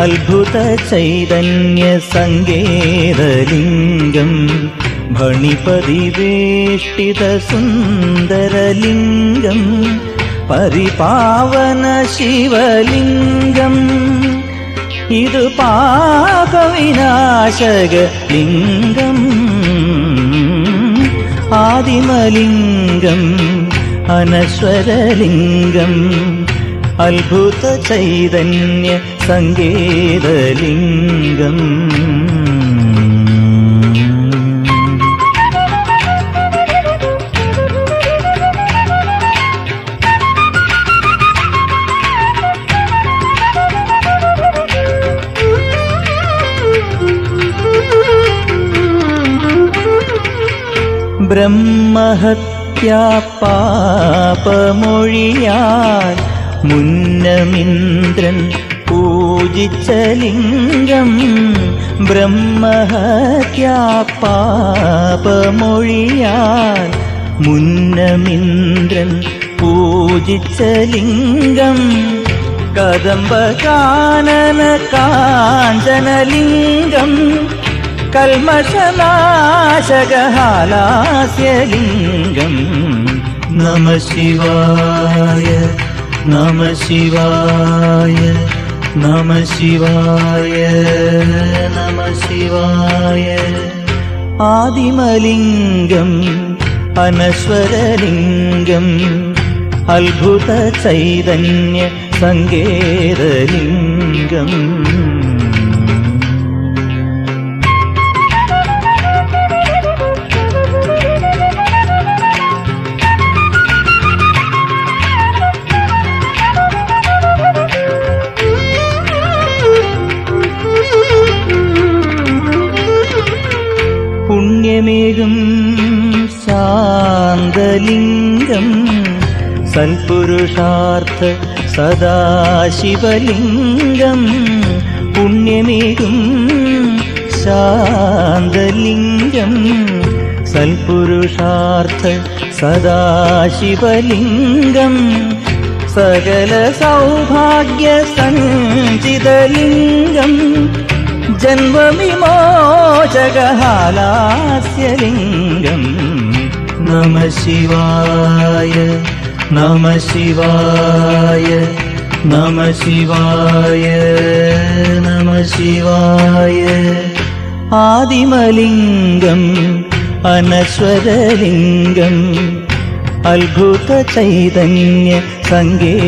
അത്ഭുത ചൈതന്യ സങ്കേതലിംഗം ഭണിപതിവേഷ്ടിത സുന്ദരലിംഗം പരിപാവന ശിവലിംഗം ഇത് പാപവിനാശക ലിംഗം ആദിമലിംഗം അനശ്വരലിംഗം അത്ഭുത ചൈതന്യ സങ്കേതലിംഗം. ബ്രഹ്മഹത്യാ പാപമൊഴിയാൽ മുന്നമിന്ദ്രൻ പൂജിച്ച ലിംഗം ബ്രഹ്മഹത്യാ പാപമൊഴിയാൽ മുന്നമിന്ദ്രൻ പൂജിച്ച ലിംഗം കദംബകാനന കാഞ്ചനലിംഗം കൽമഷനാശകഹാലാസ്യലിംഗം നമ ശിവായ നമ ശിവായ നമ ശിവായ നമ ശിവായ. ആദിമലിംഗം അനശ്വരലിംഗം അത്ഭുത ചൈതന്യ സങ്കേതലിംഗം. പുണ്യമേകും ശാന്തലിംഗം. സൽപുരുഷാർത്ഥ സദാശിവലിംഗം. പുണ്യമേകും ശാന്തലിംഗം. സൽപുരുഷാർത്ഥ സദാശിവലിംഗം. സകല സൗഭാഗ്യ സഞ്ചിതലിംഗം ജന്മവിമോചകഹാലാസ്യലിംഗം നമ ശിവായ നമ ശിവായ നമ ശിവായ നമ ശിവായ. ആദിമലിംഗം അനശ്വരലിംഗം അത്ഭുത ചൈതന്യ സങ്കേതലിംഗം.